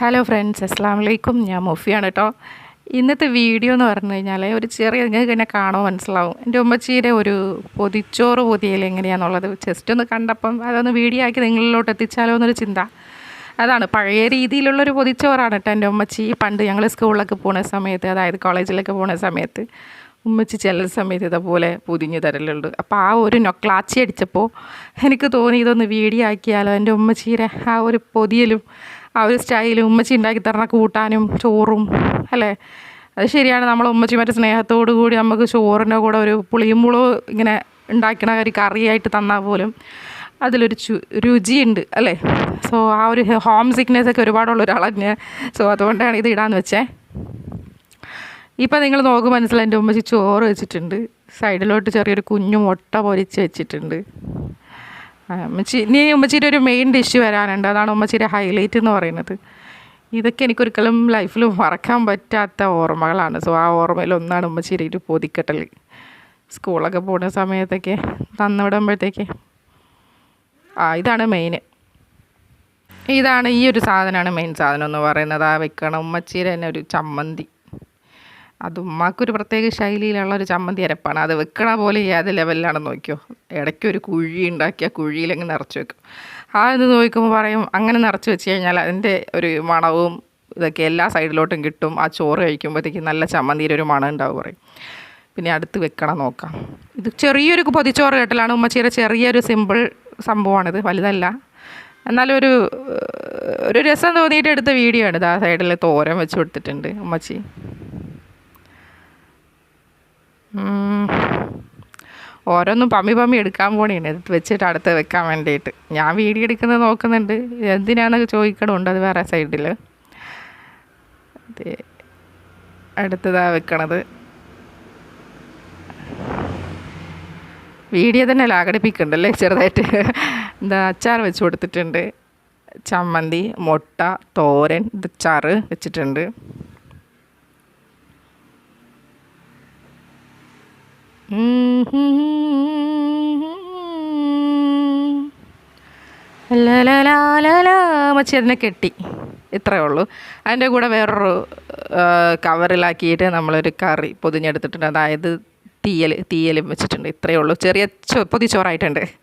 Hello friends അസ്സാം വലൈക്കും ഞാൻ മുഫിയാണ് കേട്ടോ. ഇന്നത്തെ വീഡിയോ എന്ന് പറഞ്ഞു കഴിഞ്ഞാൽ ഒരു ചെറിയ നിങ്ങൾക്ക് തന്നെ കാണുമോ മനസ്സിലാവും. എന്റെ ഉമ്മച്ചീടെ ഒരു പൊതിച്ചോറ് പൊതിയൽ എങ്ങനെയാണെന്നുള്ളത് ജസ്റ്റ് ഒന്ന് കണ്ടപ്പം അതൊന്ന് വീഡിയോ ആക്കി നിങ്ങളിലോട്ട് എത്തിച്ചാലോ എന്നൊരു ചിന്ത. അതാണ്. പഴയ രീതിയിലുള്ളൊരു പൊതിച്ചോറാണ് കേട്ടോ എന്റെ ഉമ്മച്ചി. പണ്ട് ഞങ്ങൾ സ്കൂളിലൊക്കെ പോണ സമയത്ത് അതായത് കോളേജിലൊക്കെ പോണ സമയത്ത് ഉമ്മച്ചി ചില സമയത്ത് ഇതേപോലെ പൊതിഞ്ഞു തരലുണ്ട്. അപ്പോൾ ആ ഒരു നൊക്ലാച്ചി അടിച്ചപ്പോൾ എനിക്ക് തോന്നി ഇതൊന്ന് വീഡിയോ ആക്കിയാലോ എന്റെ ഉമ്മച്ചീരെ ആ ഒരു പൊതിയലും ആ ഒരു സ്റ്റൈൽ ഉമ്മച്ചി ഉണ്ടാക്കി തരണ കൂട്ടാനും ചോറും അല്ലേ? അത് ശരിയാണ്. നമ്മൾ ഉമ്മച്ചിമാരുടെ സ്നേഹത്തോടു കൂടി നമുക്ക് ചോറിന്റെ കൂടെ ഒരു പുളിയും മുളകും ഇങ്ങനെ ഉണ്ടാക്കണ ഒരു കറിയായിട്ട് തന്നാൽ പോലും അതിലൊരു ചു രുചിയുണ്ട് അല്ലേ? സോ ആ ഒരു ഹോം സിക്നെസ് ഒക്കെ ഒരുപാടുള്ള ഒരാളാണ് ഞാൻ. സോ അതുകൊണ്ടാണ് ഇത് ഇടാന്ന് വെച്ചേ. ഇപ്പം നിങ്ങൾ നോക്ക് മനസ്സിലായി എന്റെ ഉമ്മച്ചി ചോറ് വെച്ചിട്ടുണ്ട്. സൈഡിലോട്ട് ചെറിയൊരു കുഞ്ഞു മുട്ട പൊരിച്ച് വെച്ചിട്ടുണ്ട്. ഉമ്മച്ചി ഇനി ഉമ്മച്ചിയുടെ ഒരു മെയിൻ ഡിഷ് വരാനുണ്ട്. അതാണ് ഉമ്മച്ചിയുടെ ഹൈലൈറ്റ് എന്ന് പറയുന്നത്. ഇതൊക്കെ എനിക്കൊരിക്കലും ലൈഫിൽ മറക്കാൻ പറ്റാത്ത ഓർമ്മകളാണ്. സോ ആ ഓർമ്മയിൽ ഒന്നാണ് ഉമ്മച്ചിയുടെ ഒരു പൊതിക്കെട്ടൽ സ്കൂളൊക്കെ പോകുന്ന സമയത്തൊക്കെ തന്നുവിടുമ്പോഴത്തേക്ക് ആ ഇതാണ് മെയിൻ ഇതാണ് ഈ ഒരു സാധനമാണ് മെയിൻ സാധനം എന്ന് പറയുന്നത്. ആ വെക്കണം ഉമ്മച്ചിയുടെ തന്നെ ഒരു ചമ്മന്തി. അത് ഉമ്മാക്കൊരു പ്രത്യേക ശൈലിയിലുള്ള ഒരു ചമ്മന്തി അരപ്പാണ്. അത് വെക്കണ പോലെ ഏത് ലെവലിലാണെന്ന് നോക്കിയോ? ഇടയ്ക്ക് ഒരു കുഴി ഉണ്ടാക്കി കുഴിയിലങ്ങ് നിറച്ച് വെക്കും. ആ ഇത് നോക്കുമ്പോൾ പറയും അങ്ങനെ നിറച്ച് വെച്ച് കഴിഞ്ഞാൽ അതിന്റെ ഒരു മണവും ഇതൊക്കെ എല്ലാ സൈഡിലോട്ടും കിട്ടും. ആ ചോറ് കഴിക്കുമ്പോഴത്തേക്ക് നല്ല ചമ്മന്തിയുടെ ഒരു മണം ഉണ്ടാവും പറയും. പിന്നെ അടുത്ത് വെക്കണം നോക്കാം. ഇത് ചെറിയൊരു പൊതിച്ചോറ് കെട്ടലാണ് ഉമ്മച്ചിയുടെ ചെറിയൊരു സിമ്പിൾ സംഭവമാണിത്. വലുതല്ല. എന്നാലും ഒരു ഒരു രസം തോന്നിയിട്ട് എടുത്ത വീഡിയോ ആണ് ഇത്. സൈഡിൽ തോരൻ വെച്ച് കൊടുത്തിട്ടുണ്ട് ഉമ്മച്ചി. ഓരോന്നും പമ്മി പമ്മി എടുക്കാൻ പോണേണ് എടുത്ത് വെച്ചിട്ട് അടുത്ത് വെക്കാൻ വേണ്ടിയിട്ട് ഞാൻ വീഡിയോ എടുക്കുന്നത് നോക്കുന്നുണ്ട്. എന്തിനാന്നൊക്കെ ചോദിക്കണമുണ്ട് അത് വേറെ സൈഡിൽ അടുത്തതാണ് വെക്കണത്. വീഡിയോ തന്നെ ലാഘടിപ്പിക്കുന്നുണ്ടല്ലേ ചെറുതായിട്ട്. എന്താ അച്ചാർ വെച്ച് കൊടുത്തിട്ടുണ്ട്. ചമ്മന്തി മുട്ട തോരൻ ഇത് അച്ചാറ് വെച്ചിട്ടുണ്ട്. മച്ചി അതിനെ കെട്ടി ഇത്രയേ ഉള്ളൂ അതിന്റെ കൂടെ വേറൊരു കവറിലാക്കിയിട്ട് നമ്മളൊരു കറി പൊതിഞ്ഞെടുത്തിട്ടുണ്ട് അതായത് തീയൽ തീയലും വെച്ചിട്ടുണ്ട് ഇത്രയേ ഉള്ളൂ ചെറിയ പൊതിച്ചോറായിട്ടുണ്ട്